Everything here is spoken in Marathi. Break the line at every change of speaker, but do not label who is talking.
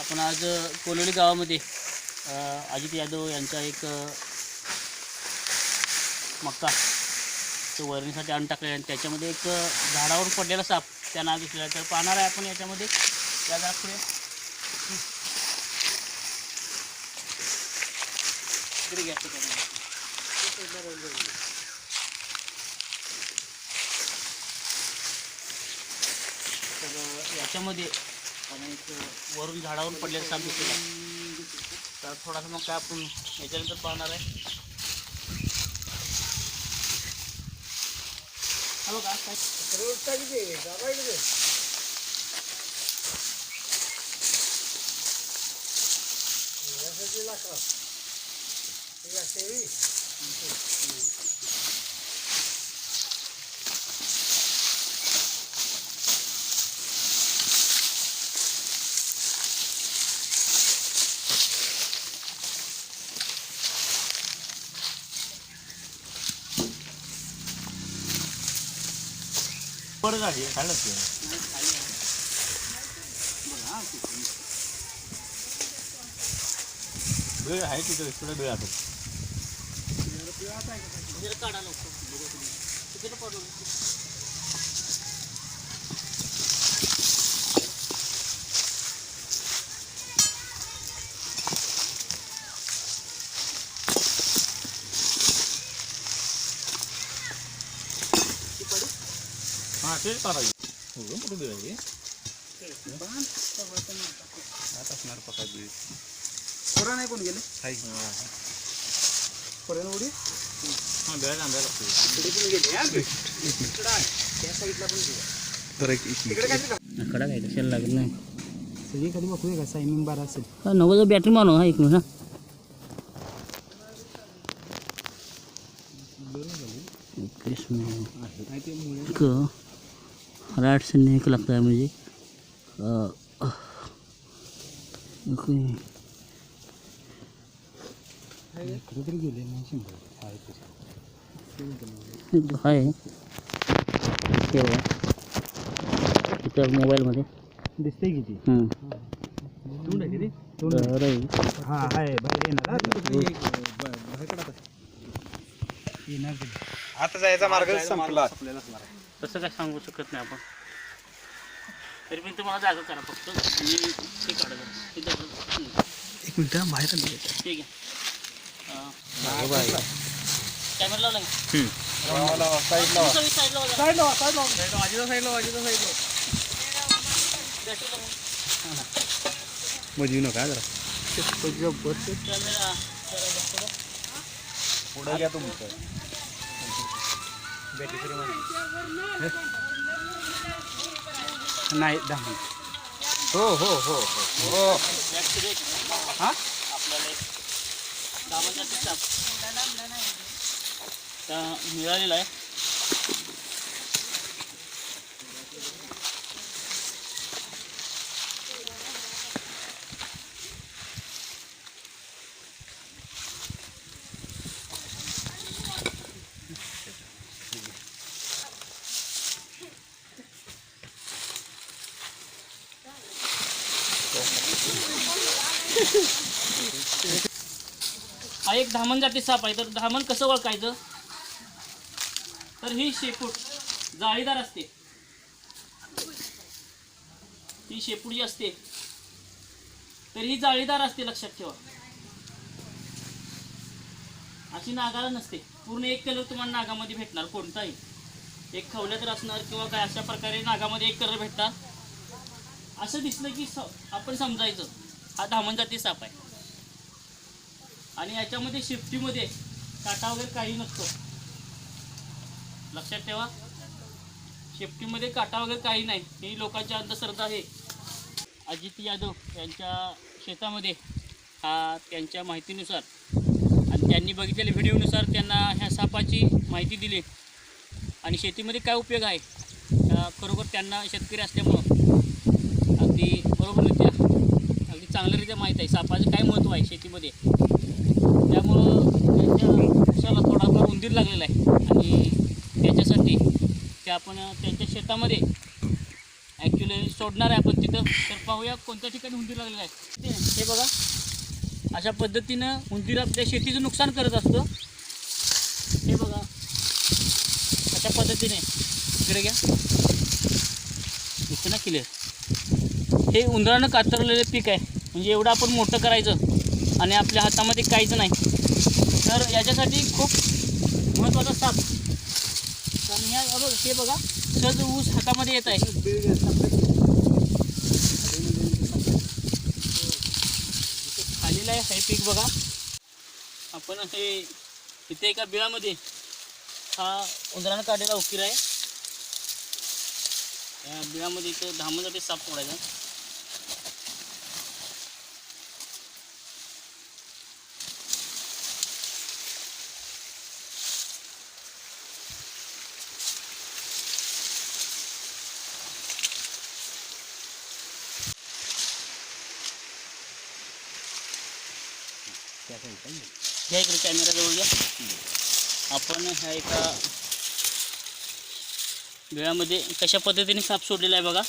आपण आज कोलोली गावामध्ये अजित यादव यांचा एक मक्का तो वरणीसाठी आणून टाकलेला आणि त्याच्यामध्ये एक झाडावर पडलेला साप त्यांना दिसलेला तर पाहणार आहे आपण याच्यामध्ये. त्या दाखवूया याच्यामध्ये अ, वरून झाडावरून पडलेला साप दिसलेला आहे. तर थोडासा मग काय आपण याच्यानंतर पाहणार आहे. का काय
परत आली खाल्लं
आहे. बघा हा, तिकडून.
वेळ आहे तिथे थोडा वेळ आता
जरा काढा लवकर बघा तुम्ही तिकडे पडलं ती पडी
हां तेच करायचं हो मोठं आहे आता असणार पका वेळ
पुरा नाही कोण गेले?
हाय.
पुरण उडी?
हां वेळ आंब्या लागतो.
इकडे पण गेले हा? इकडं आहे त्या साईडला पण गेले. तिकडे? काय
कडा काय लागत नाही.
सगळी खाली बघूया का? सायमिंग बारा असेल.
हा नव्वद बॅटरी मारू हा एक मिनिट हा.
ते मुळे.
एक आठ से एक लगता है मुझे अ, ओके
इकडे तरी गेले नाही शंभर आहे तसं.
इथं आहे ते बघा. इथं मोबाईलमध्ये
दिसतंय किती आहे
आहे.
हा आहे.
आता जायचा मार्ग संपला
तसं काय सांगू शकत नाही आपण. तरी पण तुम्हाला जागा करा फक्त. आणि ते काढा जरा. ते दगड- हम्म.
एक मिनिट हा, बाहेर आली
ठीक आहे. कॅमेरा लावला का? side ला
लावा.
मजी नका जरा.
कॅमेरा जरा बघतो. बघ.
पुढे घ्या तुमचं
नाही दहा मिनिट.
हो हो हो हो,
हो.
हां.
आपल्याला मिळालेला आहे. हा एक धामण जाती साप आहे. तर धामण कसं ओळखायचं? तर ही शेपूट जाळीदार असते. ही शेपूट जी असते. तर ही जाळीदार असते लक्षात ठेवा. अशी नागाला नसते. पूर्ण एक कलर तुम्हाला नागामध्ये भेटणार कोणताही. एक खवल्यात असणार किंवा काय अशा प्रकारे नागामध्ये एक कलर भेटणार असं दिसलं की स आपण समजायचं. हा धामण जाती साप आहे. आणि याच्यामध्ये शिफ्टीमध्ये काटा वगैरे काही नसतो. लक्षात ठेवा. शेफ्टीमध्ये काटा वगैरे काही नाही. ही लोकांची अंधश्रद्धा आहे. अजित यादव यांच्या शेतामध्ये हा त्यांच्या माहितीनुसार आणि त्यांनी बघितलेल्या व्हिडिओनुसार त्यांना ह्या सापाची माहिती दिली. आणि शेतीमध्ये काय उपयोग आहे? खरोखर त्यांना शेतकरी असल्यामुळं अगदी बरोबररित्या चांगल्यारीत्या माहीत आहे. सापाचं काय महत्त्व आहे शेतीमध्ये? त्यामुळं त्यांच्या उसाला थोडाफार उंदीर लागलेला आहे. आणि त्याच्यासाठी ते आपण त्यांच्या शेतामध्ये ॲक्च्युली सोडणार आहे आपण तिथं. तर पाहूया कोणत्या ठिकाणी उंदीर लागलेला आहे. ते- हे बघा. अशा पद्धतीनं उंदीर आपल्या शेतीचं नुकसान करत असतो. हे बघा. अशा पद्धतीने. इकडे घ्या. दिसतं ना क्लिअर हे उंदरानं कातरलेलं पीक आहे. म्हणजे एवढं आपण मोठं करायचं आणि आपल्या हातामध्ये काहीच नाही. तर याच्यासाठी खूप महत्त्वाचा साप. कारण ह्या बघ हे बघा सहज ऊस हातामध्ये येत आहे. इथे आहे हे पीक बघा. आपण हे इथे एका बिळामध्ये हा उंदरानं काढलेला उकीर आहे. या बिळामध्ये इथं धामणसाठी साप पडायचा घ्या इकडे कॅमेरा जवळ घ्या. आपण ह्या एका बिळामध्ये कशा पद्धतीने साप सोडलेला आहे बघा.